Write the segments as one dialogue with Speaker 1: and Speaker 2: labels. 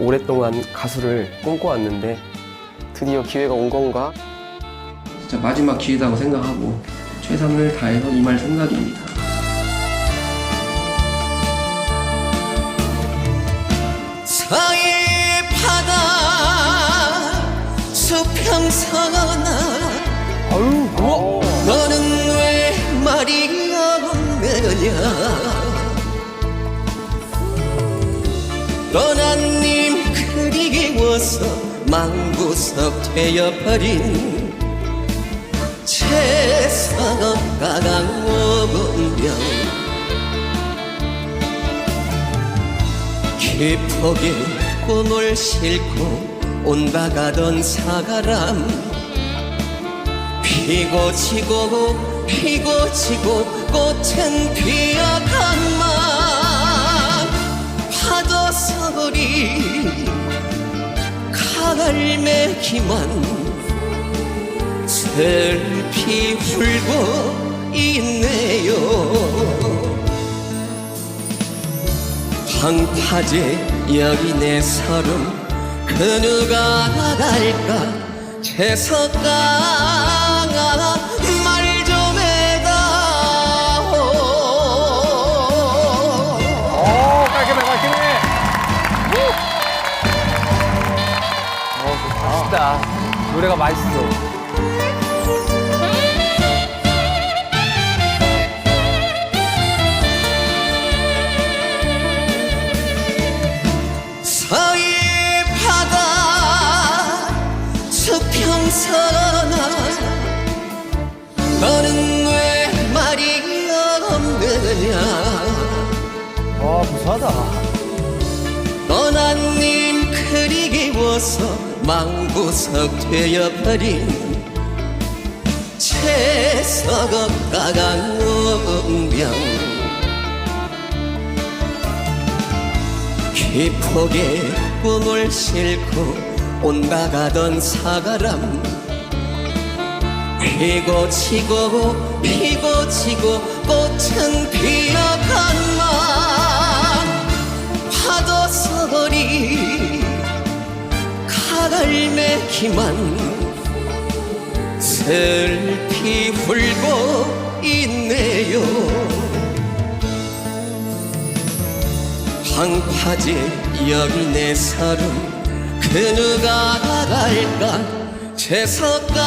Speaker 1: 오랫동안 가수를 꿈꿔왔는데 드디어 기회가 온 건가? 진짜 마지막 기회다고 생각하고 최선을 다해서 임할 생각입니다.
Speaker 2: 서해 바다 수평선아
Speaker 1: 아유, 뭐?
Speaker 2: 너는 왜 말이 없느냐 떠난 님 그리워서 망구석 되어버린 채석가강 오분명 기폭에 꿈을 싣고 온다 가던 사가람. 피고 지고 피고 지고 꽃은 피어간만 소리 가을매기만 슬피 울고 있네요. 방파제 여기 내 서름 그 누가 갈까? 채석가
Speaker 3: 노래가 맛있어.
Speaker 2: 서해 바다 수평선아 너는 왜 말이 없느냐
Speaker 3: 와, 무수하다.
Speaker 2: 떠난 님 그리워서 망구석 되어버린 채석가 강원병. 기폭에 꿈을 싣고 온다 가던 사가람. 피고 치고 피고 치고 꽃은 피어간만 가을매기만 슬피 울고 있네요. 방파제 여기 내 서름 그 누가 갈까? 채석가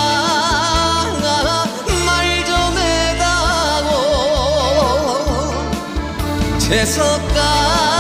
Speaker 2: 말좀 해다오. 채석가